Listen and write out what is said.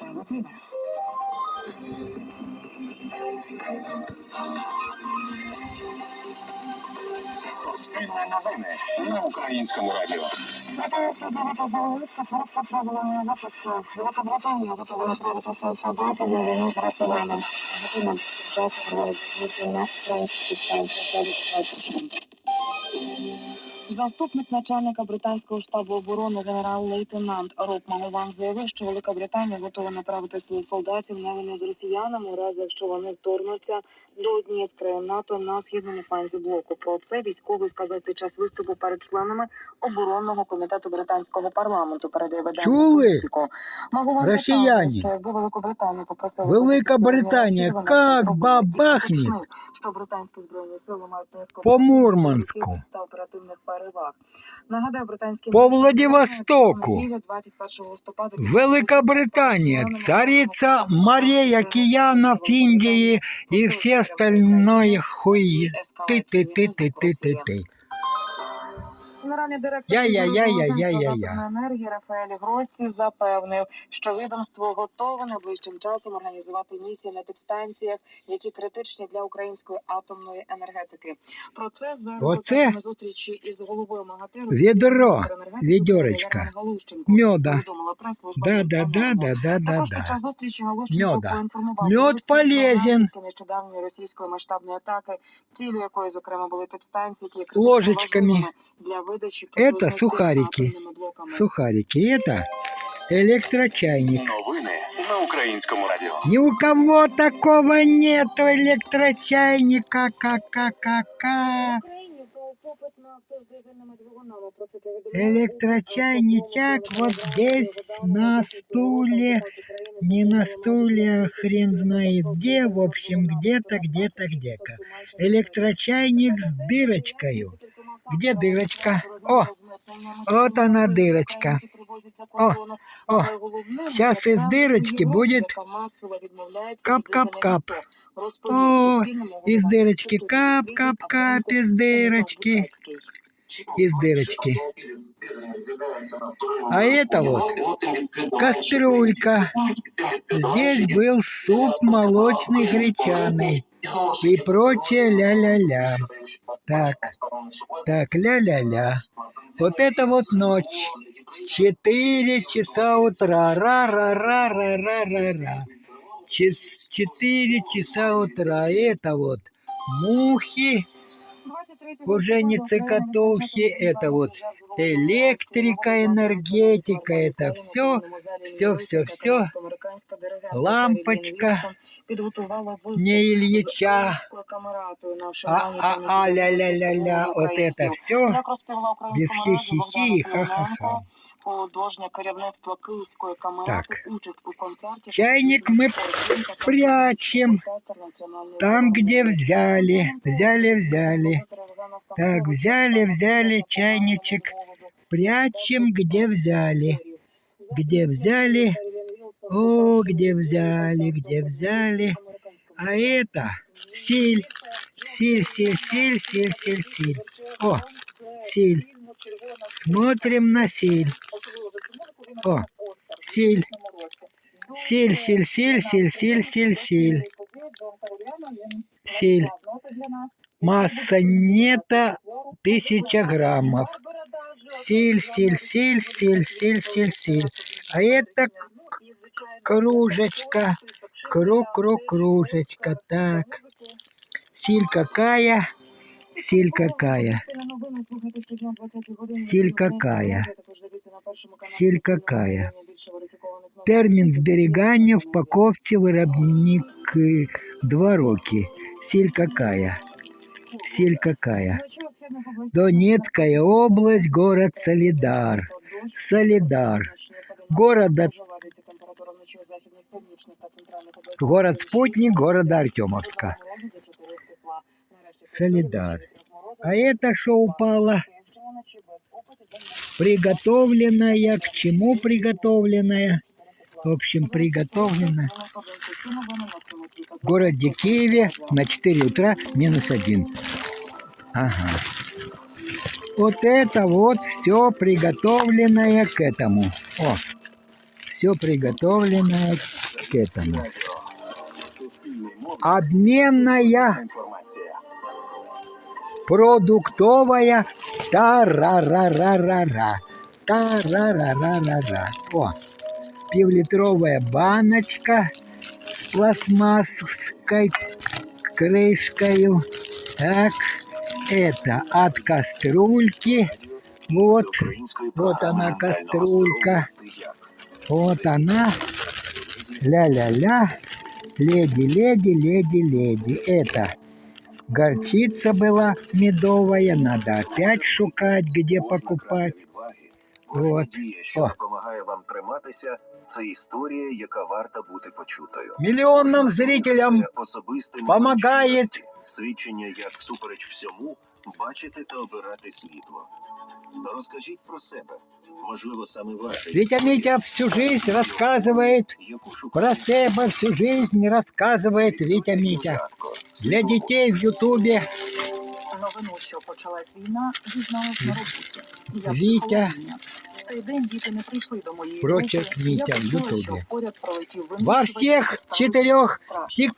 Михайло Тимер. Суспільне новини на українському радіо. Натомість ділити Зеленська коротко провела випуску. Великобританія готова направити своїх солдатів на війну з росіянами. Готова час розвитку на українській підстанції. Заступник начальника британського штабу оборони генерал-лейтенант Роб Магуван заявив, що Велика Британія готова направити своїх солдатів на війну з росіянами, у разі якщо вони вторгнуться до однієї з країн НАТО на східному фланзі блоку. Про це військовий сказав під час виступу перед членами оборонного комітету британського парламенту. Передає Чули? Магуван Росіяни. що якби Великобританію попросили Велика Британія, як зробила. І бабахне. уточнив, що британські збройні сили мають низку По Мурманську. та оперативних переваг. Нагадаю, британські По Владивостоку. неділю 21 листопада Велика Британия, царица морей, океанов, Индии и все остальное хуй. Ты-ты-ты-ты-ты-ты-ты. Генеральний директор Я-я-я-я-я-я-я. Енергії Рафаель Гросі запевнив, що відомство готове найближчим часом організувати місії на підстанціях, які критичні для української атомної енергетики. Про це за Оце результатами зустрічі із головою МАГАТЕ Відро, відьорочка, мьода. Да, да, да, да, да, да, Також під час зустрічі Галущенко поінформував Мьод полезен. нещодавньої російської масштабної атаки, цілю якої, зокрема, були підстанції, які критично важливими для видачі Это потужності сухарики. атомними блоками. Сухарики. Это электрочайник. Новини на українському радіо. Ни у кого такого нету электрочайника. Ка-ка-ка-ка. Україні про попит на авто з дизельними двигунами. Про це повідомляє Электрочайничок вот здесь на стуле. Не на стуле, хрен знает где, в общем, где-то, где-то, где-то. Электрочайник с дырочкой. Где дырочка? О, вот она дырочка. О, о, сейчас из дырочки будет кап-кап-кап. О, из дырочки кап-кап-кап, из дырочки, из дырочки. А это вот кастрюлька. Здесь был суп молочный гречаный и прочее ля-ля-ля. Так, так, ля-ля-ля. Вот это вот ночь. Четыре часа утра. Ра-ра-ра-ра-ра-ра-ра. Четыре часа утра. Это вот мухи, уже не цикатухи, это вот электрика, энергетика, это все, все, все, все. Лампочка не Ильича. А, а, а, ля-ля-ля-ля, вот это все. без хі-хі-хі і ха-ха-ха. Художнє керівництво Київської камерати, Так. участь у концерті. Чайник мы прячем там, где взяли, взяли, взяли. Так, взяли, взяли чайничек, прячем, где взяли. Где взяли? О, где взяли, где взяли. А это силь, силь, силь, силь, силь, силь, силь. О, силь. Смотрим на силь. О, силь. Силь, силь, силь, силь, силь, силь, силь. Силь Масса нета тысяча граммов. Силь, силь, силь, силь, силь, силь, силь. А это к- кружечка. Круг, круг, кружечка. Так. Силь какая? Силь какая? Сіль какая? Сіль какая? Термін зберігання в паковці виробник е, два роки. Сіль какая? Сіль какая? Донецкая область, город Солидар. Солидар. Города, город Спутник города Артемовска. Солидар. А это что упало? Приготовленная. К чему приготовленная? В общем, приготовленная В городе Киеве на 4 утра минус один. Ага. Вот это вот все приготовленное к этому. О, все приготовленное к этому. Суспільний мовник. Обменная Інформація. продуктовая тарарарарара. Тарарарарара. О, півлітровая баночка с пластмасской крышкой. Так, это от кастрюльки. Вот, вот она кастрюлька. Вот она. Ля-ля-ля. Леди, леди, леди, леди. Это горчица была медовая. Надо опять шукать, где покупать Кожна От. дія, що О. допомагає вам триматися, це історія, яка варта бути почутою. Миллионным зрителям Це особисте помагає. молодчинності, свідчення, як всупереч всьому бачити та обирати світло. Розкажіть про себе. Можливо, саме ваша Витя історія, Митя всю жизнь рассказывает яку про шукаєте. себя, всю жизнь рассказывает Витя Митя. Для детей в Ютубе Новину, що почалась війна, дізналась на роботі. Я Вітя. психологиня. Цей день діти не прийшли до моєї Прочерк групи. Вітя Я в почула, Ютубі. що поряд пролетів во винищувач, всех і